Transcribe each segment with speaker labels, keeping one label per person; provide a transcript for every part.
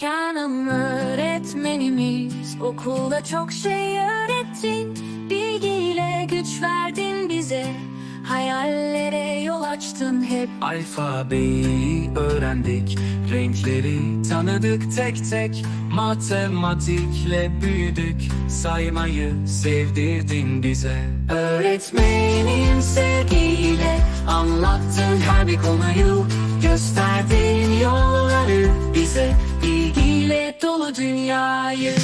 Speaker 1: Canım öğretmenimiz. Okulda çok şey öğrettin. Bilgiyle güç verdin bize. Hayallere yol açtın hep.
Speaker 2: Alfabeyi öğrendik, renkleri tanıdık tek tek. Matematikle büyüdük, saymayı sevdirdin bize.
Speaker 1: Öğretmenin sevgiyle Anlattın her bir konuyu. Gösterdin yolları bize Bilgiyle dolu dünyayı.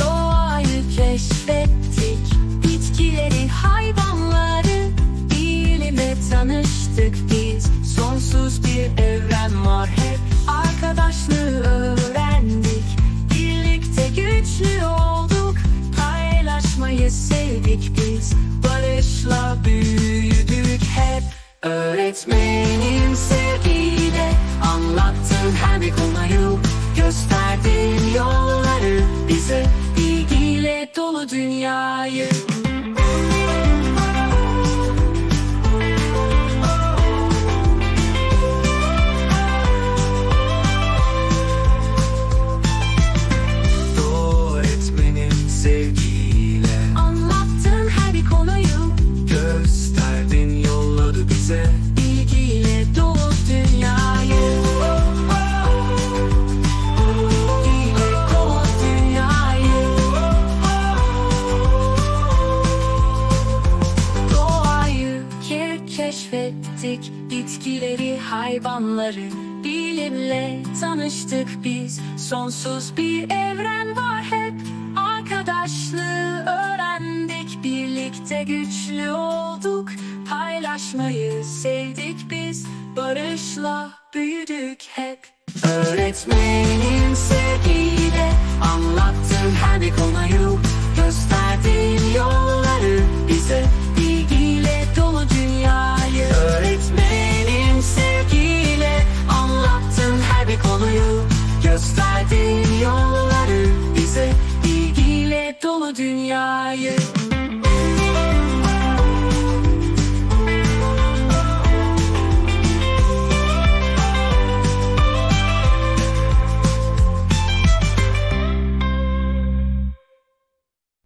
Speaker 1: Doğayı keşfettik Bitkileri, hayvanları. Bilime tanıştık biz Sonsuz bir evren var Gösterdin yolları. Bize Bilgiyle dolu dünyayı.
Speaker 2: Sevgiyle
Speaker 1: Anlattın her bir konuyu
Speaker 2: Gösterdin yolladı bize
Speaker 1: keşfettik Bitkileri, hayvanları. Bilimle tanıştık biz. Sonsuz bir evren var hep. Arkadaşlığı öğrendik. Birlikte güçlü olduk. Paylaşmayı sevdik biz. Barışla büyüdük hep. Öğretmenin sevgiyle Anlattın her bir konuyu Gösterdin yolları bize Bilgiyle dolu dünyayı